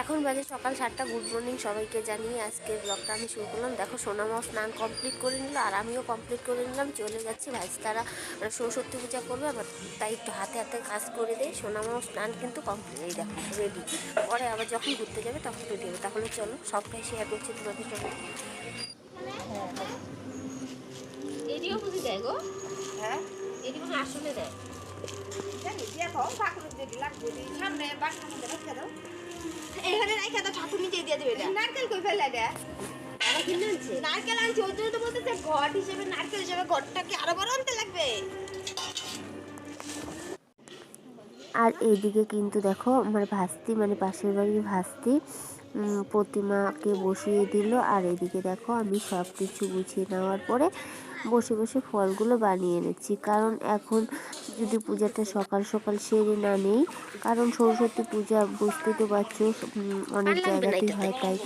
এখন বাজে সকাল সাতটা গুড মর্নিং সবাইকে জানিয়ে আজকের ব্লগটা আমি শুরু করলাম। দেখো সোনামাও স্নান কমপ্লিট করে নিল আর আমিও কমপ্লিট করে নিলাম। চলে যাচ্ছি ভাইস তারা মানে সরস্বতী পূজা করবে আবার তাই একটু হাতে হাতে কাজ করে দেয়। সোনামাও স্নান কিন্তু কমপ্লিট এই দেখো রেডি পরে আবার যখন ঘুরতে যাবে তখন রেডি হবে। তাহলে চলো সবটাই শেয়ার করছি তোমাদের সঙ্গে। এটিও বুঝি দেয় গো। হ্যাঁ? এটি মনে আসলে দেয়। তো ঠাকুরের লাগবে। সামনে মধ্যে দাও এখানে রাখা তো ঠাকুর নিচে দিয়ে দেবে নারকেল কই ফেলে নারকেল আনছি ওই জন্য তো বলতেছে ঘট হিসেবে নারকেল হিসেবে ঘরটাকে আরও বড় আনতে লাগবে। আর এইদিকে কিন্তু দেখো আমার ভাস্তি মানে পাশের বাড়ির ভাস্তি উম, প্রতিমাকে বসিয়ে দিল। আর এদিকে দেখো আমি সব কিছু গুছিয়ে নেওয়ার পরে বসে বসে ফলগুলো বানিয়ে এনেছি। কারণ এখন যদি পূজাটা সকাল সকাল সেরে না নেই কারণ সরস্বতী পূজা বুঝতে তো পারছ অনেক জায়গাতেই হয় তাই।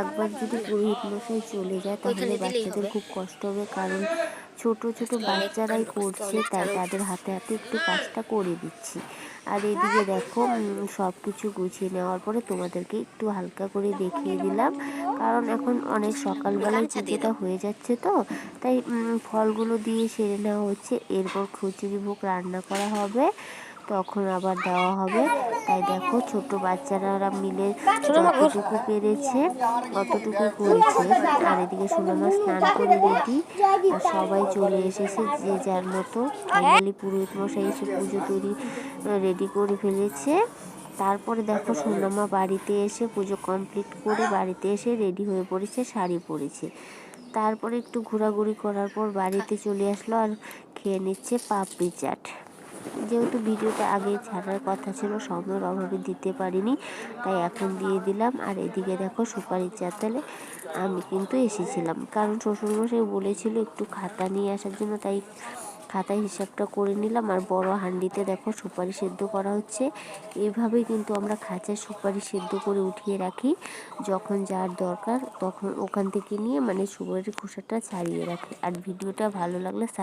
একবার যদি পুরোহিত মশাই চলে যায় তাহলে বাচ্চাদের খুব কষ্ট হবে কারণ ছোট ছোট বাচ্চারাই করছে তাই তাদের হাতে হাতে একটু কাজটা করে দিচ্ছি। আর এদিকে দেখো সব কিছু গুছিয়ে নেওয়ার পরে তোমাদেরকে একটু হালকা করে দেখিয়ে দিলাম। কারণ এখন অনেক সকালবেলায় পুজোটা হয়ে যাচ্ছে তো তাই ফলগুলো দিয়ে সেরে নেওয়া হচ্ছে। এরপর খিচুড়ি ভোগ রান্না করা হবে। তখন আবার দেওয়া হবে? তাই দেখো ছোট বাচ্চারা মিলে যতটুকু পেরেছে ততটুকু করেছে। আর এদিকে সোনামা স্নান করে রেডি। আর সবাই চলে এসেছে যে যার মতো। ফাইনালি পুরোহিত মশাই এসে পুজো তৈরি রেডি করে ফেলেছে। তারপরে দেখো সোনামা বাড়িতে এসে পুজো কমপ্লিট করে বাড়িতে এসে রেডি হয়ে পড়েছে শাড়ি পরেছে। তারপরে একটু ঘোরাঘুরি করার পর বাড়িতে চলে আসলো আর খেয়ে নিচ্ছে পাপড়ি চাট। যেহেতু ভিডিওটা আগে ছাড়ার কথা ছিল সময়ের অভাবে দিতে পারিনি, তাই এখন দিয়ে দিলাম। আর এদিকে দেখো সুপারির চাতালে আমি কিন্তু এসেছিলাম। কারণ শ্বশুরমশাই বলেছিল একটু খাতা নিয়ে আসার জন্য, তাই খাতায় হিসাবটা করে নিলাম। আর বড় হাঁডিতে দেখো সুপারি সেদ্ধ করা হচ্ছে। এইভাবেই কিন্তু আমরা খাঁচায় সুপারি সেদ্ধ করে উঠিয়ে রাখি। যখন যার দরকার, তখন ওখান থেকে নিয়ে মানে সুপারির খোসাটা ছাড়িয়ে রাখি। আর ভিডিওটা ভালো লাগলে